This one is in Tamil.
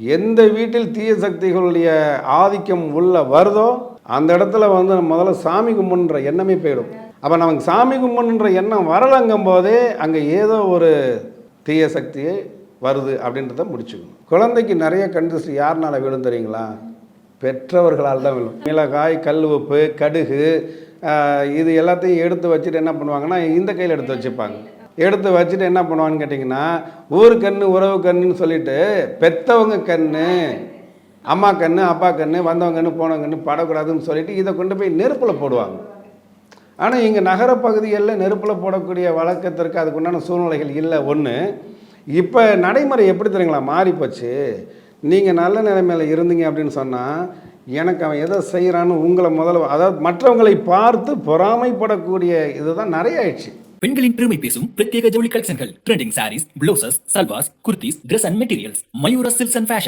எந்த வீட்டில் தீய சக்திகளுடைய ஆதிக்கம் உள்ள வருதோ அந்த இடத்துல வந்து முதல்ல சாமி கும்பிடுன்ற எண்ணமே போயிடும். அப்போ நமக்கு சாமி கும்பிடுன்ற எண்ணம் வரலங்கும் போதே அங்கே ஏதோ ஒரு தீய சக்தியே வருது அப்படின்றத முடிச்சுக்கணும். குழந்தைக்கு நிறைய கண்டிஸ்ட் யாருனால விழும் தெரியுங்களா? பெற்றவர்களால் தான் விழும். மிளகாய் கல் உப்பு கடுகு இது எல்லாத்தையும் எடுத்து வச்சுட்டு என்ன பண்ணுவாங்கன்னா இந்த கையில் எடுத்து வச்சுப்பாங்க. எடுத்து வச்சுட்டு என்ன பண்ணுவான்னு கேட்டிங்கன்னா ஊர் கண்ணு உறவு கண்ணுன்னு சொல்லிட்டு பெத்தவங்க கண்ணு அம்மா கண்ணு அப்பா கண்ணு வந்தவங்க கண்ணு போனவங்க கண்ணு படக்கூடாதுன்னு சொல்லிட்டு இதை கொண்டு போய் நெருப்பில் போடுவாங்க. ஆனால் இங்கே நகர பகுதிகளில் நெருப்பில் போடக்கூடிய வழக்கத்திற்கு அதுக்குண்டான சூழ்நிலைகள் இல்லை. ஒன்று இப்போ நடைமுறை எப்படி தெரியுங்களா? மாறிப்போச்சு. நீங்கள் நல்ல நிலைமையில் இருந்தீங்க அப்படின்னு சொன்னால் எனக்கு அவன் எதை செய்கிறான்னு உங்களை முதல்ல அதாவது மற்றவங்களை பார்த்து பொறாமைப்படக்கூடிய இதுதான் நிறைய ஆயிடுச்சு. பெண்களின் பெருமை பேசும் பிரத்யேக ஜவுளி கலெக்ஷன்கள். Trending sarees blouses salwars kurtis dress and materials Mayura silks and fashion